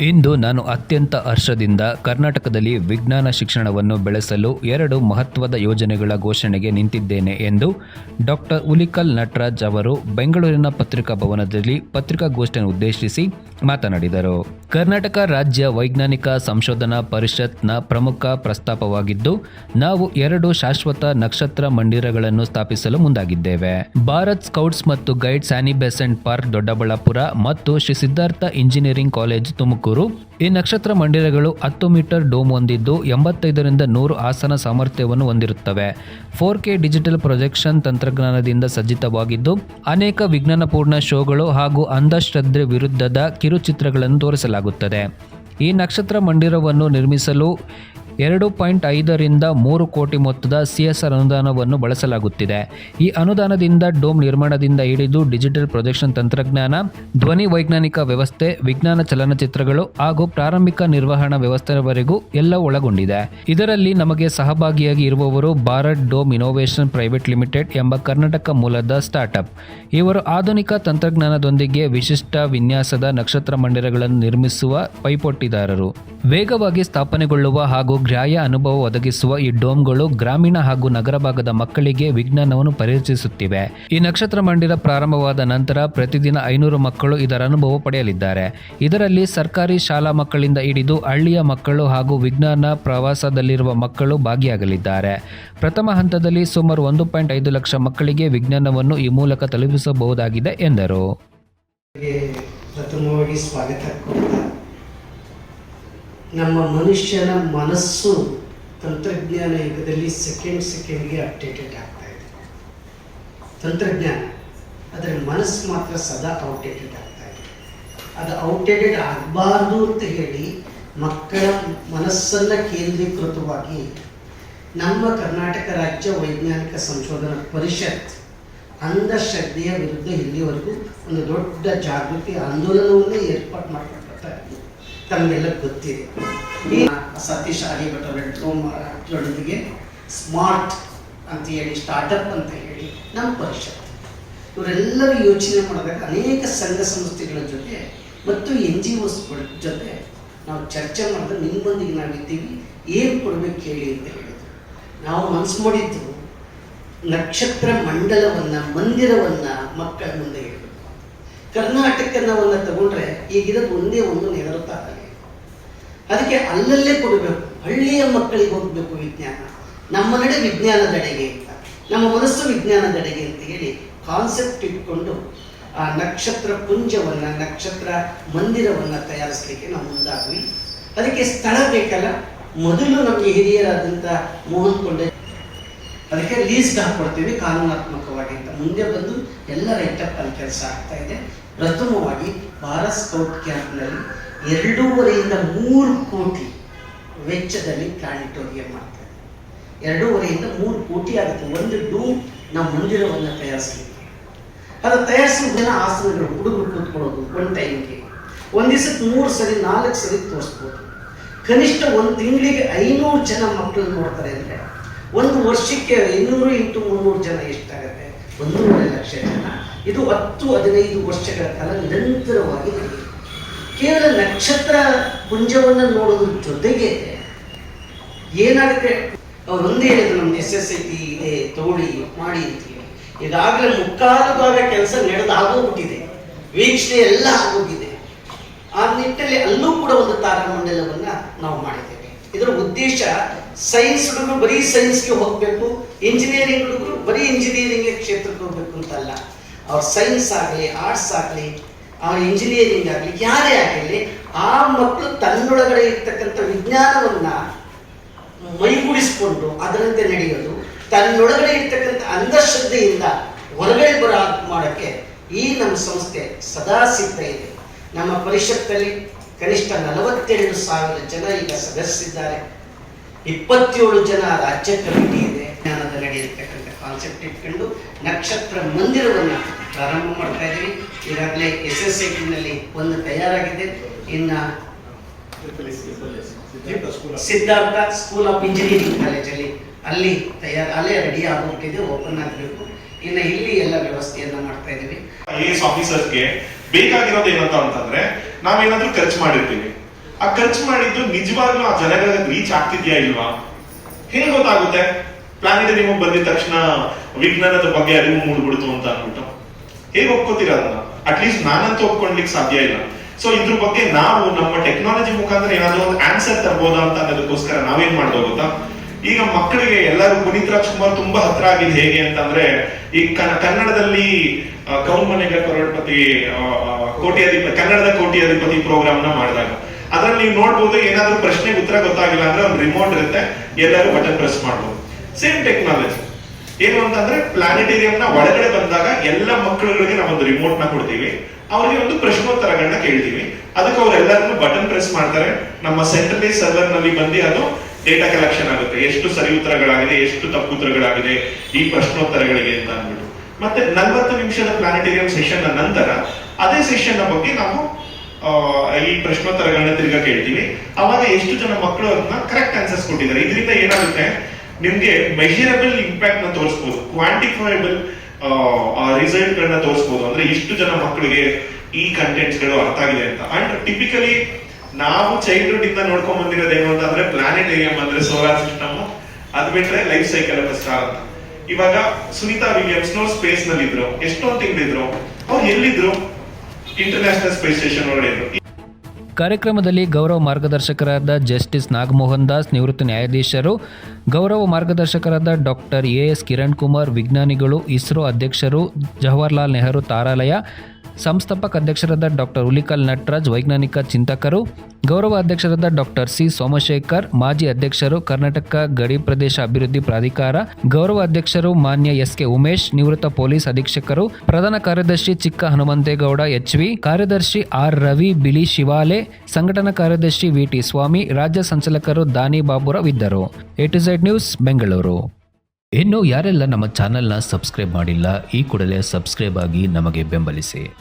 ಇಂದು ನಾನು ಅತ್ಯಂತ ಹರ್ಷದಿಂದ ಕರ್ನಾಟಕದಲ್ಲಿ ವಿಜ್ಞಾನ ಶಿಕ್ಷಣವನ್ನು ಬೆಳೆಸಲು ಎರಡು ಮಹತ್ವದ ಯೋಜನೆಗಳ ಘೋಷಣೆಗೆ ನಿಂತಿದ್ದೇನೆ ಎಂದು ಡಾಕ್ಟರ್ ಉಲಿಕಲ್ ನಟರಾಜ್ ಅವರು ಬೆಂಗಳೂರಿನ ಪತ್ರಿಕಾ ಭವನದಲ್ಲಿ ಪತ್ರಿಕಾಗೋಷ್ಠಿಯನ್ನು ಉದ್ದೇಶಿಸಿ ಮಾತನಾಡಿದರು. ಕರ್ನಾಟಕ ರಾಜ್ಯ ವೈಜ್ಞಾನಿಕ ಸಂಶೋಧನಾ ಪರಿಷತ್ನ ಪ್ರಮುಖ ಪ್ರಸ್ತಾಪವಾಗಿದ್ದು, ನಾವು ಎರಡು ಶಾಶ್ವತ ನಕ್ಷತ್ರ ಮಂದಿರಗಳನ್ನು ಸ್ಥಾಪಿಸಲು ಮುಂದಾಗಿದ್ದೇವೆ. ಭಾರತ್ ಸ್ಕೌಟ್ಸ್ ಮತ್ತು guides Annie Besant park Doddaballapura ಮತ್ತು ಶ್ರೀ ಸಿದ್ಧಾರ್ಥ ಇಂಜಿನಿಯರಿಂಗ್ ಕಾಲೇಜ್ ತುಮಕೂರು ಈ ನಕ್ಷತ್ರ ಮಂದಿರಗಳು ಹತ್ತು ಮೀಟರ್ ಡೋಮ್ ಹೊಂದಿದ್ದು ಎಂಬತ್ತೈದರಿಂದ ನೂರು ಆಸನ ಸಾಮರ್ಥ್ಯವನ್ನು ಹೊಂದಿರುತ್ತವೆ. ಫೋರ್ ಕೆ ಡಿಜಿಟಲ್ ಪ್ರೊಜೆಕ್ಷನ್ ತಂತ್ರಜ್ಞಾನದಿಂದ ಸಜ್ಜಿತವಾಗಿದ್ದು, ಅನೇಕ ವಿಜ್ಞಾನಪೂರ್ಣ ಶೋಗಳು ಹಾಗೂ ಅಂಧಶ್ರದ್ಧೆ ವಿರುದ್ಧದ ಕಿರುಚಿತ್ರಗಳನ್ನು ತೋರಿಸಲಾಗುತ್ತದೆ. ಈ ನಕ್ಷತ್ರ ಮಂದಿರವನ್ನು ನಿರ್ಮಿಸಲು ಎರಡು ಪಾಯಿಂಟ್ ಐದರಿಂದ ಮೂರು ಕೋಟಿ ಮೊತ್ತದ ಸಿಎಸ್ಆರ್ ಅನುದಾನವನ್ನು ಬಳಸಲಾಗುತ್ತಿದೆ. ಈ ಅನುದಾನದಿಂದ ಡೋಮ್ ನಿರ್ಮಾಣದಿಂದ ಹಿಡಿದು ಡಿಜಿಟಲ್ ಪ್ರೊಜೆಕ್ಷನ್ ತಂತ್ರಜ್ಞಾನ, ಧ್ವನಿ ವೈಜ್ಞಾನಿಕ ವ್ಯವಸ್ಥೆ, ವಿಜ್ಞಾನ ಚಲನಚಿತ್ರಗಳು ಹಾಗೂ ಪ್ರಾರಂಭಿಕ ನಿರ್ವಹಣಾ ವ್ಯವಸ್ಥೆವರೆಗೂ ಎಲ್ಲ ಒಳಗೊಂಡಿದೆ. ಇದರಲ್ಲಿ ನಮಗೆ ಸಹಭಾಗಿಯಾಗಿ ಇರುವವರು Bharat dome innovation private limited ಎಂಬ ಕರ್ನಾಟಕ ಮೂಲದ ಸ್ಟಾರ್ಟ್ಅಪ್ ಇವರು ಆಧುನಿಕ ತಂತ್ರಜ್ಞಾನದೊಂದಿಗೆ ವಿಶಿಷ್ಟ ವಿನ್ಯಾಸದ ನಕ್ಷತ್ರ ಮಂದಿರಗಳನ್ನು ನಿರ್ಮಿಸುವ ಪೈಪೋಟಿದಾರರು ವೇಗವಾಗಿ ಸ್ಥಾಪನೆಗೊಳ್ಳುವ ಹಾಗೂ ಗ್ರಾಹ್ಯ ಅನುಭವ ಒದಗಿಸುವ ಈ ಡೋಮ್ಗಳು ಗ್ರಾಮೀಣ ಹಾಗೂ ನಗರ ಭಾಗದ ಮಕ್ಕಳಿಗೆ ವಿಜ್ಞಾನವನ್ನು ಪರಿಚಯಿಸುತ್ತಿವೆ. ಈ ನಕ್ಷತ್ರ ಮಂದಿರ ಪ್ರಾರಂಭವಾದ ನಂತರ ಪ್ರತಿದಿನ ಐನೂರು ಮಕ್ಕಳು ಇದರ ಅನುಭವ ಪಡೆಯಲಿದ್ದಾರೆ. ಇದರಲ್ಲಿ ಸರ್ಕಾರಿ ಶಾಲಾ ಮಕ್ಕಳಿಂದ ಹಿಡಿದು ಹಳ್ಳಿಯ ಮಕ್ಕಳು ಹಾಗೂ ವಿಜ್ಞಾನ ಪ್ರವಾಸದಲ್ಲಿರುವ ಮಕ್ಕಳು ಭಾಗಿಯಾಗಲಿದ್ದಾರೆ. ಪ್ರಥಮ ಹಂತದಲ್ಲಿ ಸುಮಾರು ಒಂದು ಪಾಯಿಂಟ್ ಐದು ಲಕ್ಷ ಮಕ್ಕಳಿಗೆ ವಿಜ್ಞಾನವನ್ನು ಈ ಮೂಲಕ ತಲುಪಿಸಬಹುದಾಗಿದೆ ಎಂದರು. ಪ್ರಥಮವಾಗಿ ಸ್ವಾಗತ ನಮ್ಮ ಮನುಷ್ಯನ ಮನಸ್ಸು ತಂತ್ರಜ್ಞಾನ ಯುಗದಲ್ಲಿ ಸೆಕೆಂಡ್ ಸೆಕೆಂಡ್ಗೆ ಅಪ್ಡೇಟೆಡ್ ಆಗ್ತಾ ಇದೆ. ತಂತ್ರಜ್ಞಾನ ಅದರ ಮನಸ್ಸು ಮಾತ್ರ ಸದಾ ಔಟ್ಡೇಟೆಡ್ ಆಗ್ತಾ ಇದೆ. ಅದು ಔಟ್ಡೇಟೆಡ್ ಆಗಬಾರ್ದು ಅಂತ ಹೇಳಿ ಮಕ್ಕಳ ಮನಸ್ಸನ್ನು ಕೇಂದ್ರೀಕೃತವಾಗಿ ನಮ್ಮ ಕರ್ನಾಟಕ ರಾಜ್ಯ ವೈಜ್ಞಾನಿಕ ಸಂಶೋಧನಾ ಪರಿಷತ್ ಅಂಧಶ್ರದ್ಧೆಯ ವಿರುದ್ಧ ಇಲ್ಲಿವರೆಗೂ ಒಂದು ದೊಡ್ಡ ಜಾಗೃತಿ ಆಂದೋಲನವನ್ನೇ ಏರ್ಪಾಡು ಮಾಡಿಕೊಳ್ತಾರೆ ತಮಗೆಲ್ಲ ಗೊತ್ತಿದೆ. ಈ ಸತೀಶ್ ಆರ್ಯಭಟ ಜೊತೆಗೆ ಸ್ಮಾರ್ಟ್ ಅಂತ ಹೇಳಿ ಸ್ಟಾರ್ಟಪ್ ಅಂತ ಹೇಳಿ ನಮ್ಮ ಪರಿಷತ್. ಇವರೆಲ್ಲರೂ ಯೋಚನೆ ಮಾಡಿದಾಗ ಅನೇಕ ಸಂಘ ಸಂಸ್ಥೆಗಳ ಜೊತೆ ಮತ್ತು ಎನ್ ಜಿ ಒಸ್ಗಳ ಜೊತೆ ನಾವು ಚರ್ಚೆ ಮಾಡಿದ್ರೆ ನಿಮ್ಮೊಂದಿಗೆ ನಾವಿದ್ದೀವಿ, ಏನು ಕೊಡಬೇಕು ಹೇಳಿ ಅಂತ ಹೇಳಿದ್ರು. ನಾವು ಮನಸ್ಸು ಮಾಡಿದ್ದು ನಕ್ಷತ್ರ ಮಂಡಲವನ್ನು, ಮಂದಿರವನ್ನು ಮಕ್ಕಳ ಮುಂದೆ ಇಡಬೇಕು ತಗೊಂಡ್ರೆ ತಗೊಂಡ್ರೆ ಈಗಿರೋದು ಒಂದೇ ಒಂದು ತಾನೇ ಅದಕ್ಕೆ ಅಲ್ಲಲ್ಲೇ ಕೊಡಬೇಕು. ಹಳ್ಳಿಯ ಮಕ್ಕಳಿಗೆ ಹೋಗಬೇಕು ವಿಜ್ಞಾನ. ನಮ್ಮ ನಡೆ ವಿಜ್ಞಾನದೆಡೆಗೆ ಅಂತ. ನಮ್ಮ ಮನಸ್ಸು ವಿಜ್ಞಾನದೆಡೆಗೆ ಅಂತ ಹೇಳಿ ಕಾನ್ಸೆಪ್ಟ್ ಇಟ್ಕೊಂಡು ಆ ನಕ್ಷತ್ರ ಪುಂಜವನ್ನ, ನಕ್ಷತ್ರ ಮಂದಿರವನ್ನು ತಯಾರಿಸಲಿಕ್ಕೆ ನಾವು ಮುಂದಾದ್ವಿ. ಅದಕ್ಕೆ ಸ್ಥಳ ಬೇಕಲ್ಲ? ಮೊದಲು ನಮಗೆ ಹಿರಿಯರಾದಂಥ ಮೋಹನ್ ಕೊಂಡೆ ಅದಕ್ಕೆ ಲೀಸ್ಟ್ ಹಾಕ್ಕೊಡ್ತೀವಿ ಕಾನೂನಾತ್ಮಕವಾಗಿ ಅಂತ. ಮುಂದೆ ಬಂದು ಎಲ್ಲ ರೈಟಪ್ ಅಲ್ಲಿ ಕೆಲಸ ಆಗ್ತಾ ಇದೆ. ಪ್ರಥಮವಾಗಿ ಭಾರತ್ ಸ್ಕೌಟ್ ಕ್ಯಾಂಪ್ನಲ್ಲಿ ಎರಡೂವರೆಯಿಂದ ಮೂರು ಕೋಟಿ ವೆಚ್ಚದಲ್ಲಿ ಪ್ಲಾನಿಟೋರಿಯಂ ಮಾಡ್ತಾರೆ. ಎರಡೂವರೆಯಿಂದ ಮೂರು ಕೋಟಿ ಆಗುತ್ತೆ. ಒಂದು ಡೂಮ್ ನಾವು ಮಂದಿರವನ್ನು ತಯಾರಿಸಲಿಕ್ಕೆ. ಅದು ತಯಾರಿಸಿದ ದಿನ ಆಸನಗಳು ಹುಡುಗರು ಕೂತ್ಕೊಳ್ಳೋದು ಒಂದು ಟೈಮ್ಗೆ ಒಂದು ಮೂರು ಸರಿ, ನಾಲ್ಕು ಸರಿ ತೋರಿಸ್ಬೋದು. ಕನಿಷ್ಠ ಒಂದು ತಿಂಗಳಿಗೆ ಐನೂರು ಜನ ಮಕ್ಕಳು ನೋಡ್ತಾರೆ ಅಂದರೆ ಒಂದು ವರ್ಷಕ್ಕೆ ಇನ್ನೂರು ಇಂಟು ಮುನ್ನೂರು ಜನ ಎಷ್ಟಾಗುತ್ತೆ? ಒಂದೂವರೆ ಲಕ್ಷ ಜನ. ಇದು ಹತ್ತು ಹದಿನೈದು ವರ್ಷಗಳ ಕಾಲ ನಿರಂತರವಾಗಿ ಕೇವಲ ನಕ್ಷತ್ರ ಪುಂಜವನ್ನು ನೋಡೋದ್ರ ಜೊತೆಗೆ ಏನಾಗುತ್ತೆ? ಒಂದೇ ಹೇಳಿದ್ರು ನಮ್ಮ ಎಸ್ ಎಸ್ ಐ ಟಿ ಇದೆ, ತೋಳಿ ಮಾಡಿ ಹೇಳಿ. ಈಗಾಗಲೇ ಮುಕ್ಕಾಲು ಭಾಗ ಕೆಲಸ ನಡೆದಾಗೋಗ್ಬಿಟ್ಟಿದೆ ವೀಕ್ಷಣೆ ಎಲ್ಲ ಆಗೋಗಿದೆ. ಆ ನಿಟ್ಟಲ್ಲಿ ಅಲ್ಲೂ ಕೂಡ ಒಂದು ತಾರಮಂಡಲವನ್ನು ನಾವು ಮಾಡಿದ್ದೇವೆ. ಇದರ ಉದ್ದೇಶ ಸೈನ್ಸ್ ಹುಡುಗರು ಬರೀ ಸೈನ್ಸ್ಗೆ ಹೋಗಬೇಕು ಇಂಜಿನಿಯರಿಂಗ್ ಹುಡುಗರು ಬರೀ ಇಂಜಿನಿಯರಿಂಗ್ ಕ್ಷೇತ್ರಕ್ಕೆ ಹೋಗ್ಬೇಕು ಅಂತಲ್ಲ ಅವ್ರ ಸೈನ್ಸ್ ಆಗಲಿ ಆರ್ಟ್ಸ್ ಆಗಲಿ ಅವ್ರ ಇಂಜಿನಿಯರಿಂಗ್ ಆಗಲಿ, ಯಾರೇ ಆಗಲಿ ಆ ಮಕ್ಕಳು ತನ್ನೊಳಗಡೆ ಇರ್ತಕ್ಕಂಥ ವಿಜ್ಞಾನವನ್ನು ಮೈಗೂಡಿಸಿಕೊಂಡು ಅದರಂತೆ ನಡೆಯೋದು, ತನ್ನೊಳಗಡೆ ಇರ್ತಕ್ಕಂಥ ಅಂಧಶ್ರದ್ಧೆಯಿಂದ ಹೊರಗಡೆ ಬರ ಮಾಡೋಕ್ಕೆ ಈ ನಮ್ಮ ಸಂಸ್ಥೆ ಸದಾ ಸಿದ್ಧ ಇದೆ. ನಮ್ಮ ಪರಿಷತ್ತಲ್ಲಿ ಕನಿಷ್ಠ ನಲವತ್ತೆರಡು ಸಾವಿರ ಜನ ಈಗ ಸದಸ್ಯರಿದ್ದಾರೆ. ಇಪ್ಪತ್ತೇಳು ಜನ ರಾಜ್ಯ ಕಮಿಟಿ ಇದೆ. ಜ್ಞಾನದ ನಡೆಯತಕ್ಕಂಥ ಕಾನ್ಸೆಪ್ಟ್ ಇಟ್ಕೊಂಡು ನಕ್ಷತ್ರ ಮಂದಿರವನ್ನು ಪ್ರಾರಂಭ ಮಾಡ್ತಾ ಇದ್ದೀವಿ. ಈಗಾಗಲೇ ಎಸ್ ಎಸ್ ಐ ಟಿನಲ್ಲಿ ಒಂದು ತಯಾರಾಗಿದೆ. ಇನ್ನು ಸಿದ್ಧಾರ್ಥ ಸ್ಕೂಲ್ ಆಫ್ ಇಂಜಿನಿಯರಿಂಗ್ ಕಾಲೇಜಲ್ಲಿ ಅಲ್ಲಿ ತಯಾರು, ಅಲ್ಲೇ ರೆಡಿ ಆಗೋಗ್ತಿದೆ ಓಪನ್ ಆಗಬೇಕು. ಇನ್ನು ಇಲ್ಲಿ ಎಲ್ಲ ವ್ಯವಸ್ಥೆಯನ್ನು ಮಾಡ್ತಾ ಇದ್ದೀವಿ. ಐ ಎಸ್ ಆಫೀಸರ್ಗೆ ಬೇಕಾಗಿರೋದು ಏನಂತ ಅಂತಂದ್ರೆ, ನಾವೇನಾದ್ರೂ ಖರ್ಚು ಮಾಡಿರ್ತೀವಿ. ಆ ಖರ್ಚು ಮಾಡಿದ್ದು ನಿಜವಾಗ್ಲೂ ಆ ಜನಗಳಿಗೆ ರೀಚ್ ಆಗ್ತಿದ್ಯಾ ಇಲ್ವಾ? ಹೇಗೆ ಗೊತ್ತಾಗುತ್ತೆ? ಪ್ಲಾನೆಟರಿಯಂ ಬಂದಿದ ತಕ್ಷಣ ವಿಜ್ಞಾನದ ಬಗ್ಗೆ ಅರಿವು ಮೂಡ್ಬಿಡ್ತು ಅಂತ ಅನ್ಬಿಟ್ಟು ಹೇಗೆ ಒಪ್ಕೋತೀರ ಅದನ್ನ? ಅಟ್ಲೀಸ್ಟ್ ನಾನಂತೂ ಒಪ್ಕೊಳ್ಲಿಕ್ಕೆ ಸಾಧ್ಯ ಇಲ್ಲ. ಸೊ ಇದ್ರ ಬಗ್ಗೆ ನಾವು ನಮ್ಮ ಟೆಕ್ನಾಲಜಿ ಮುಖಾಂತರ ಏನಾದ್ರು ಒಂದು ಆನ್ಸರ್ ತರ್ಬೋದಾ ಅಂತ ಅನ್ನೋದಕ್ಕೋಸ್ಕರ ನಾವೇನ್ ಮಾಡ್ದೋ ಗೊತ್ತಾ? ಈಗ ಮಕ್ಕಳಿಗೆ ಎಲ್ಲರೂ ಪುನೀತ್ ರಾಜ್ಕುಮಾರ್ ತುಂಬಾ ಹತ್ರ ಆಗಿದೆ ಹೇಗೆ ಅಂತಂದ್ರೆ, ಈ ಕನ್ನಡದಲ್ಲಿ ಕೌನ್ ಮನೆಗೆ ಕರೋಡ್ಪತಿ ಕೋಟ್ಯಾಧಿಪತಿ ಕನ್ನಡದ ಕೋಟ್ಯಾಧಿಪತಿ ಪ್ರೋಗ್ರಾಮ್ನ ಮಾಡಿದಾಗ. ಅದ್ರಲ್ಲಿ ನೀವು ನೋಡ್ಬೋದು ಏನಾದ್ರೂ ಪ್ರಶ್ನೆಗೆ ಉತ್ತರ ಗೊತ್ತಾಗಿಲ್ಲ ಅಂದ್ರೆ ಒಂದು ರಿಮೋಟ್ ಇರುತ್ತೆ, ಎಲ್ಲರೂ ಬಟನ್ ಪ್ರೆಸ್ ಮಾಡ್ಬೋದು. ಸೇಮ್ ಟೆಕ್ನಾಲಜಿ ಏನು ಅಂತಂದ್ರೆ ಪ್ಲಾನೆಟೇರಿಯಂ ನ ಒಳಗಡೆ ಬಂದಾಗ ಎಲ್ಲ ಮಕ್ಕಳುಗಳಿಗೆ ನಾವೊಂದು ರಿಮೋಟ್ನ ಕೊಡ್ತೀವಿ. ಅವರಿಗೆ ಒಂದು ಪ್ರಶ್ನೋತ್ತರಗಳನ್ನ ಕೇಳ್ತೀವಿ. ಅದಕ್ಕೆ ಅವರೆಲ್ಲರನ್ನು ಬಟನ್ ಪ್ರೆಸ್ ಮಾಡ್ತಾರೆ. ನಮ್ಮ ಸೆಂಟ್ರಲೈಸ್ ಸರ್ವರ್ನಲ್ಲಿ ಬಂದು ಅದು ಡೇಟಾ ಕಲೆಕ್ಷನ್ ಆಗುತ್ತೆ. ಎಷ್ಟು ಸರಿ ಉತ್ತರಗಳಾಗಿದೆ, ಎಷ್ಟು ತಪ್ಪು ಉತ್ತರಗಳಾಗಿದೆ, ಈ ಪ್ರಶ್ನೋತ್ತರಗಳಿಗೆ ಅಂತ ಅಂದ್ಬಿಟ್ಟು. ಮತ್ತೆ ನಲ್ವತ್ತು ನಿಮಿಷದ ಪ್ಲಾನೆಟೇರಿಯಂ ಸೆಷನ್ ನಂತರ ಅದೇ ಸೆಷನ್ನ ಬಗ್ಗೆ ನಾವು ಈ ಪ್ರಶ್ನೋತ್ತರಗಳನ್ನ ತಿರ್ಗಾ ಕೇಳ್ತೀವಿ. ಅವಾಗ ಎಷ್ಟು ಜನ ಮಕ್ಕಳು ಅದನ್ನ ಕರೆಕ್ಟ್ ಆನ್ಸರ್ಸ್ ಕೊಟ್ಟಿದ್ದಾರೆ. ಇದರಿಂದ ಏನಾಗುತ್ತೆ? ನಿಮ್ಗೆ ಮೆಷರಬಲ್ ಇಂಪ್ಯಾಕ್ಟ್ನ ತೋರಿಸಬಹುದು ಕ್ವಾಂಟಿಫೈಬಲ್ ರಿಸಲ್ಟ್ ಗಳನ್ನ ತೋರಿಸಬಹುದು ಅಂದ್ರೆ ಇಷ್ಟು ಜನ ಮಕ್ಕಳಿಗೆ ಈ ಕಂಟೆಂಟ್ಸ್ಗಳು ಅರ್ಥ ಆಗಿದೆ ಅಂತ. ಅಂಡ್ ಟಿಪಿಕಲಿ ನಾವು ಚೈಲ್ಡ್ಹುಡ್ ಇಂದ ನೋಡ್ಕೊಂಡ್ ಬಂದಿರೋದೇನು ಅಂತಂದ್ರೆ ಪ್ಲಾನೆಟೇರಿಯಂ ಅಂದ್ರೆ ಸೋಲಾರ್ ಸಿಸ್ಟಮ್ ಅದ್ ಬಿಟ್ರೆ ಲೈಫ್ ಸೈಕಲ್ ಆಫ್ ಸ್ಟಾರ್ ಅಂತ. ಇವಾಗ ಸುನೀತಾ ವಿಲಿಯಮ್ಸ್ ನೋ ಸ್ಪೇಸ್ನಲ್ಲಿ ಇದ್ರು ಎಷ್ಟೊಂದು ತಿಂಗಳಿದ್ರು. ಅವ್ರು ಎಲ್ಲಿದ್ರು? ಇಂಟರ್ನ್ಯಾಷನಲ್ ಸ್ಪೇಸ್ ಸ್ಟೇಷನ್ ಒಳಗಡೆ ಇದ್ರು. ಕಾರ್ಯಕ್ರಮದಲ್ಲಿ ಗೌರವ ಮಾರ್ಗದರ್ಶಕರಾದ ಜಸ್ಟಿಸ್ ನಾಗಮೋಹನ್ ದಾಸ್, ನಿವೃತ್ತ ನ್ಯಾಯಾಧೀಶರು, ಗೌರವ ಮಾರ್ಗದರ್ಶಕರಾದ doctor A S Kiran Kumar, ವಿಜ್ಞಾನಿಗಳು, ಇಸ್ರೋ ಅಧ್ಯಕ್ಷರು ಜವಾಹರ್ಲಾಲ್ ನೆಹರು, ತಾರಾಲಯ ಸಂಸ್ಥಾಪಕ ಅಧ್ಯಕ್ಷರಾದ ಡಾಕ್ಟರ್ ಹುಲಿಕಲ್ ನಟರಾಜ್, ವೈಜ್ಞಾನಿಕ ಚಿಂತಕರು, ಗೌರವ ಅಧ್ಯಕ್ಷರಾದ ಡಾಕ್ಟರ್ ಸಿ ಸೋಮಶೇಖರ್, ಮಾಜಿ ಅಧ್ಯಕ್ಷರು ಕರ್ನಾಟಕ ಗಡಿ ಪ್ರದೇಶ ಅಭಿವೃದ್ಧಿ ಪ್ರಾಧಿಕಾರ, ಗೌರವ ಅಧ್ಯಕ್ಷರು ಮಾನ್ಯ ಎಸ್ ಕೆ ಉಮೇಶ್, ನಿವೃತ್ತ ಪೊಲೀಸ್ ಅಧೀಕ್ಷಕರು, ಪ್ರಧಾನ ಕಾರ್ಯದರ್ಶಿ ಚಿಕ್ಕ ಹನುಮಂತೇಗೌಡ ಎಚ್ ವಿ, ಕಾರ್ಯದರ್ಶಿ ಆರ್ ರವಿ, ಬಿಳಿ ಶಿವಾಲೆ, ಸಂಘಟನಾ ಕಾರ್ಯದರ್ಶಿ ವಿಟಿ ಸ್ವಾಮಿ, ರಾಜ್ಯ ಸಂಚಾಲಕರು ದಾನಿ ಬಾಬುರಾವ್ ಇದ್ದರು. A to Z news Bengaluru. ಇನ್ನು ಯಾರೆಲ್ಲ ನಮ್ಮ ಚಾನೆಲ್ನ ಸಬ್ಸ್ಕ್ರೈಬ್ ಮಾಡಿಲ್ಲ, ಈ ಕೂಡಲೇ ಸಬ್ಸ್ಕ್ರೈಬ್ ಆಗಿ ನಮಗೆ ಬೆಂಬಲಿಸಿ.